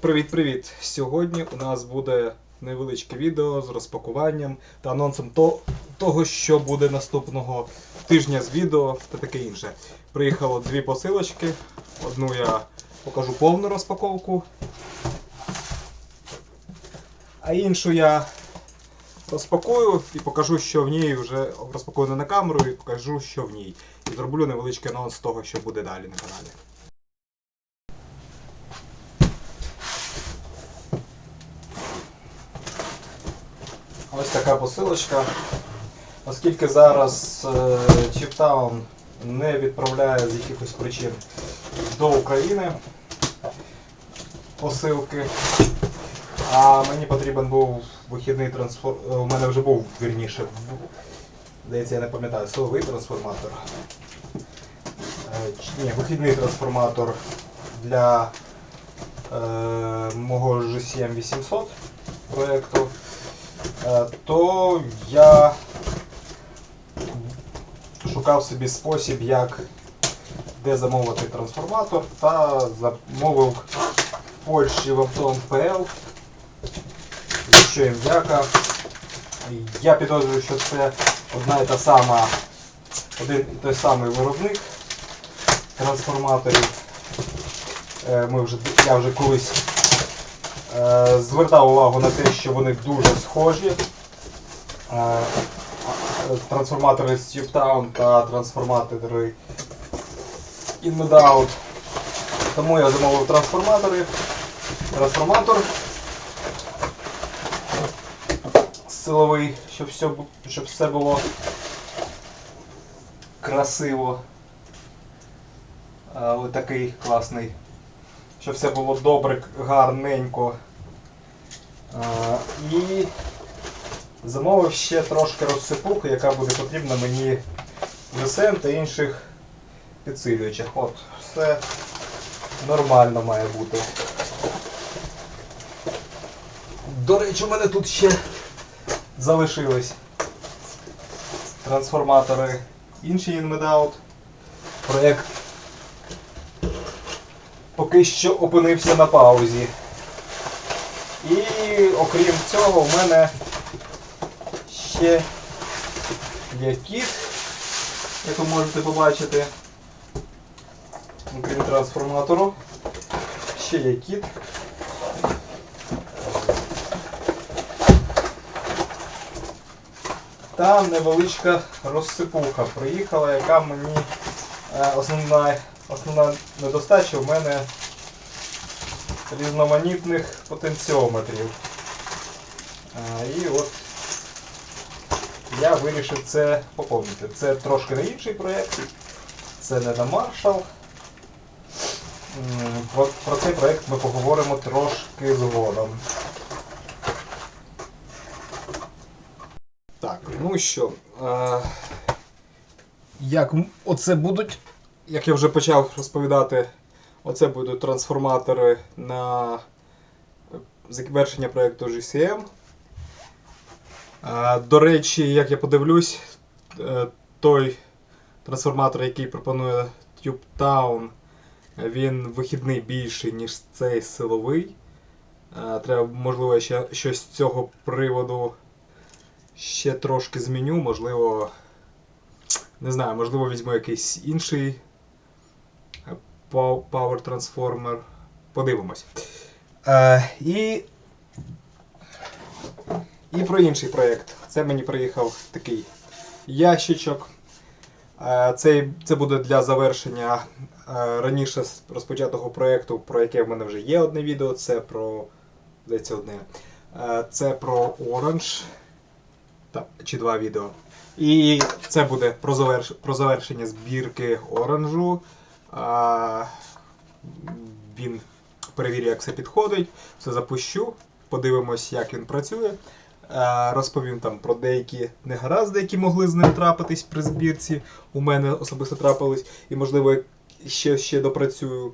Привіт-привіт! Сьогодні у нас буде невеличке відео з розпакуванням та анонсом то, того, що буде наступного тижня з відео та таке інше. Приїхало дві посилочки. Одну я покажу повну розпаковку, а іншу я розпакую і покажу, що в ній вже розпакую не на камеру і покажу, що в ній. І зроблю невеличкий анонс того, що буде далі на каналі. Ось така посилочка. Оскільки зараз е, Чіптаун не відправляє з якихось причин до України посилки, а мені потрібен був вихідний трансформатор. У мене вже був вірніше. Здається, я не пам'ятаю, силовий трансформатор. Е, Ні, вихідний трансформатор для е, мого GCM 800 проєкту. Е, то я шукав собі спосіб, як де замовити трансформатор, та замовив в Польщі в Автон ПЛ. Що їм дяка. Я підозрюю, що це одна і та сама, один і той самий виробник трансформаторів. Е, Ми вже, я вже колись звертав увагу на те, що вони дуже схожі. Е, Трансформатори з Tubetown та трансформатори InMedout. Тому я замовив трансформатори. Трансформатор силовий, щоб все, щоб все було красиво. Е, Ось такий класний щоб все було добре, гарненько. А, і замовив ще трошки розсипухи, яка буде потрібна мені в СН та інших підсилюючих. От, все нормально має бути. До речі, у мене тут ще залишились трансформатори інші InMedout. Проєкт поки що опинився на паузі. І окрім цього, в мене ще є кіт, як ви можете побачити. Окрім трансформатору. Ще є кіт. Та невеличка розсипуха приїхала, яка мені е, основна, основна недостача в мене різноманітних потенціометрів. А, і от я вирішив це поповнити. Це трошки на інший проєкт, це не на Marshall. М, Про, про цей проєкт ми поговоримо трошки згодом. Так, ну що, е, як оце будуть, як я вже почав розповідати, оце будуть трансформатори на завершення проєкту GCM. До речі, як я подивлюсь, е, той трансформатор, який пропонує TubeTown, він вихідний більший, ніж цей силовий. Треба, можливо, ще щось з цього приводу ще трошки зміню, можливо, не знаю, можливо, візьму якийсь інший Power Transformer. Подивимось. Е, і, і про інший проєкт. Це мені приїхав такий ящичок. Е, Це, це буде для завершення е, раніше розпочатого проєкту, про яке в мене вже є одне відео. Це про. Здається, одне. Е, Це про Orange. Та, чи два відео. І це буде про завершення збірки оранжу. Він перевірю, як все підходить, все запущу, подивимось, як він працює. Розповім там про деякі негаразди, які могли з ним трапитись при збірці. У мене особисто трапились, і можливо ще, ще допрацюю.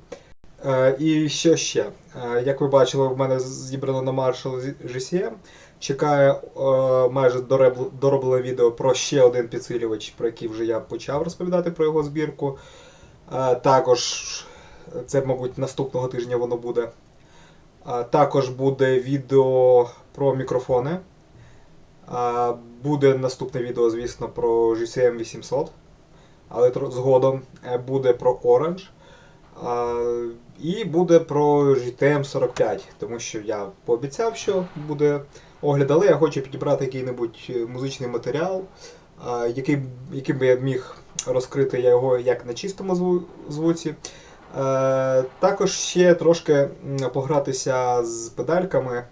І що ще? Як ви бачили, в мене зібрано на Marshall GCM. Чекаю е, майже дороблене відео про ще один підсилювач, про який вже я почав розповідати про його збірку. Е, також це, мабуть, наступного тижня воно буде. Також буде відео про мікрофони. Буде наступне відео, звісно, про GCM 800, але згодом е, буде про Orange. І буде про GTM 45, тому що я пообіцяв, що буде огляд, але я хочу підібрати який-небудь е, музичний матеріал, який, яким би я міг розкрити його як на чистому звуці. Е, Також ще трошки погратися з педальками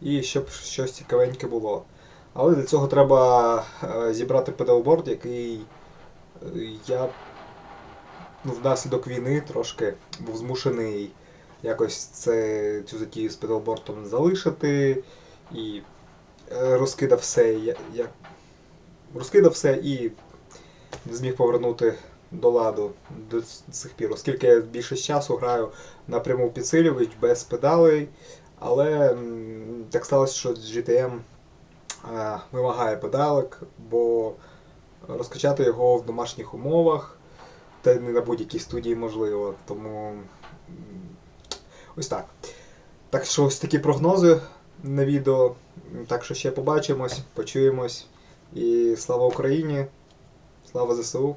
і щоб щось цікавеньке було. Але для цього треба е, зібрати педалборд, який е, я ну, внаслідок війни трошки був змушений якось це, цю затію з педалбортом залишити і розкидав все. Я, я, розкидав все і не зміг повернути до ладу до цих пір, оскільки я більшість часу граю напряму підсилювач без педалей, але так сталося, що GTM е, вимагає педалек, бо розкачати його в домашніх умовах, та не на будь-якій студії можливо. Тому ось так. Так що ось такі прогнози на відео. Так що ще побачимось, почуємось. І слава Україні! Слава ЗСУ!